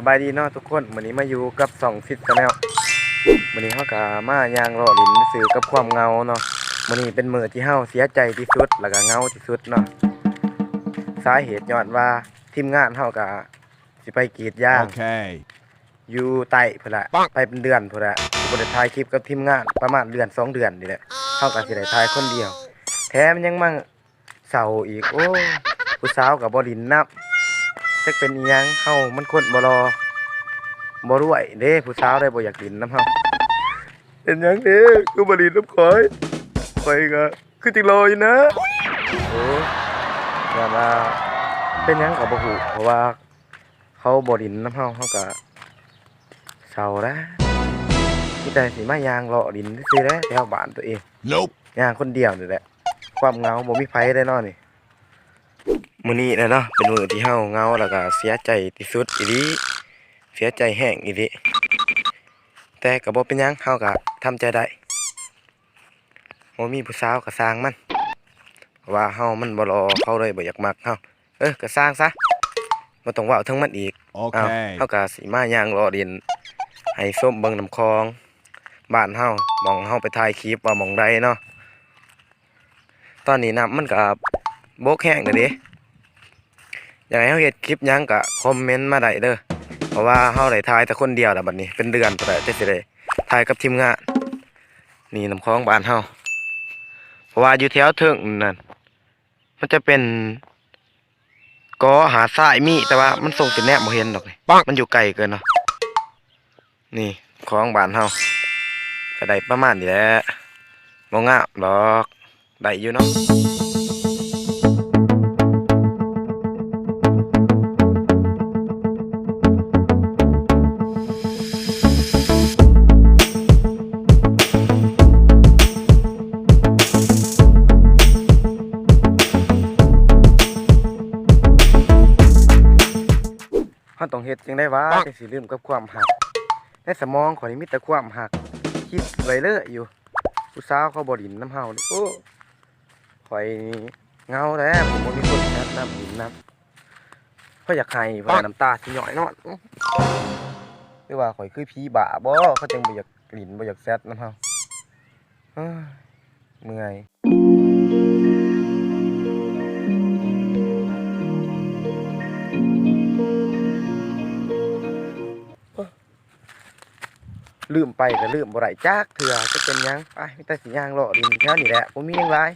สบายดีเนาะทุกคนวันนี้มาอยู่กับสองฟิตแนลวันนี้เขากะมายางรอลินสื่อกับความเงาเนาะวันนี้เป็นมือที่เฮาเสียใจที่สุดแล้วก็เงาที่สุดเนาะสาเหตุย้อนว่าทีมงานเฮากะสิไปกรีดยาง Okay. อยู่ใต้พุ่นละไปเป็นเดือนพุ่นละสิบ่ได้ถ่ายคลิปกับทีมงานประมาณเดือนสองเดือนนี่แหละเฮาก็สิได้ถ่ายคนเดียว แถมยังมาเศร้าอีกโอ้ยผู้สาวกับบ่ลินนับ จักเป็นอีหยังเฮามันคนบ่รอบ่รวยเด้ผู้สาวได้บ่อยากลินน้ำเฮาเป็นหยังเด้คือบ่ลินน้ำข่อยข่อยก็คือจิรออยู่นะโอ้ยอย่ามาเป็นหยังก็บ่ฮู้เพราะว่าเขาบ่ลินน้ำเฮาเฮาก็เศร้าแล้วมีแต่สิมายางเลาะลินซื่อๆแหล้วแถวบ้านตัวเอง Nope. ย่างคนเดียวนี่แหละ ความเหงาบ่มีไผได้เนาะนี่ มื้อนี้แหละเนาะเป็นมื้อที่เฮาเหงาแล้วก็เสียใจที่สุดอีหลีเสียใจแห้งอีหลีแต่ก็บ่เป็นหยังเฮาก็ทำใจได้บ่มีผู้สาวก็สร้างมันเพราะว่าเฮามันบ่รอเขาเลยบ่อยากมักเฮาเออก็สร้างซะบ่ต้องเว้าทั้งมันอีกอ้าว Okay. เฮาก็สิมาย่างรอเรียนให้ส้มเบิ่งน้ำคลองบ้านเฮาหมองเฮาไปถ่ายคลิปว่าหมองใดเนาะตอนนี้น้ำมันก็บกแห้งแล้วเด้ อยากให้เฮาเฮ็ดคลิปหยังก็คอมเมนต์มาได้เด้อเพราะว่าเฮาได้ถ่ายแต่คนเดียวแล้วบัดนี้เป็นเดือนพุ่นแหละจะสิได้ถ่ายกับทีมงานนี่น้ำคลองบ้านเฮาเพราะว่าอยู่แถวเทิงนั่นมันจะเป็นก็หาทรายมีแต่ว่ามันส่งเป็นแนบบ่เห็นดอกนี่มันอยู่ไกลเกินเนาะนี่คลองบ้านเฮาก็ได้ประมาณนี้แหละบ่งามดอกได้อยู่เนาะ เฮาต้องเฮ็ดจังได้วะจังสิลืมกับความหัก ในสมองข่อยนี่มีแต่ความหัก คิดไว้เลยอยู่ ผู้สาวเขาบ่ดินน้ำเฮาโอ้ข่อยนี่เงาแล้วผมบ่มีคนแนะนำดินน้ำเพราะอยากให้เพราะน้ำตาสิย่อยเนาะหรือว่าข่อยคือผีบ้าบ่เขาจังบ่อยากหลินบ่อยากแซดน้ำเฮาเอ้ยเมื่อย ลืมไปก็ลืมบ่ได้จักเถื่อจะเป็นหยังไปมีแต่สิย่างเลาะดินแค่นี้แหละบ่มีหยังหลาย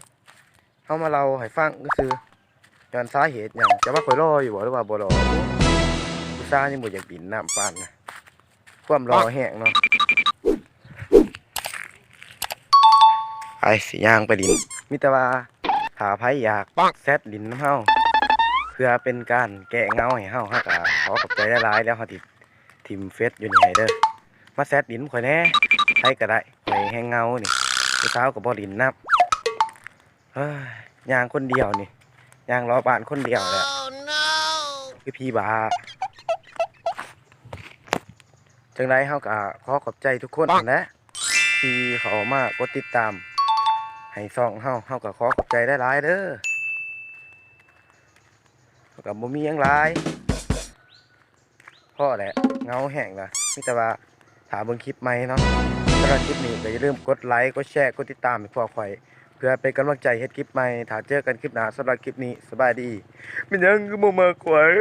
เฮามาเล่าให้ฟังก็คือย้อนสาเหตุหยังจะว่าข่อยรออยู่บ่หรือว่าบ่รอผู้สาวยังบ่อยากดินน้ำปานนะความรอแห้งเนาะไปสิย่างไปดินมีแต่ว่าถ้าไผอยากแซดดินน้ำเฮาเพื่อเป็นการแก้เหงาให้เฮาเฮาก็ขอขอบใจหลายๆแล้วเฮาติทิมเฟซอยู่นี่ให้เด้อ มาแซดดินข่อยแน่ใครก็ได้ข่อยแห้งเงานี่ผู้สาวกับบ่ดินนับเฮ้ยยางคนเดียวนี่ยางรอบ้านคนเดียวแหละคือพี่บาจังไรเฮาก็ขอขอบใจทุกคนนะที่เขามากดติดตาม ให้ซองเฮาเฮาก็ขอขอบใจได้หลายเด้อกับบ่มีหยังหลายพ่อแหละเงาแห้งละมีแต่ว่า ถามเบิ่งคลิปไหมเนาะสำหรับคลิปนี้ก็อย่าลืมกดไลค์กดแชร์กดติดตามให้พวกข่อยเพื่อเป็นกำลังใจเฮ็ดคลิปใหม่ถ้าเจอกันคลิปหน้าสำหรับคลิปนี้สบายดีเป็นยังคือบ่มาข่อย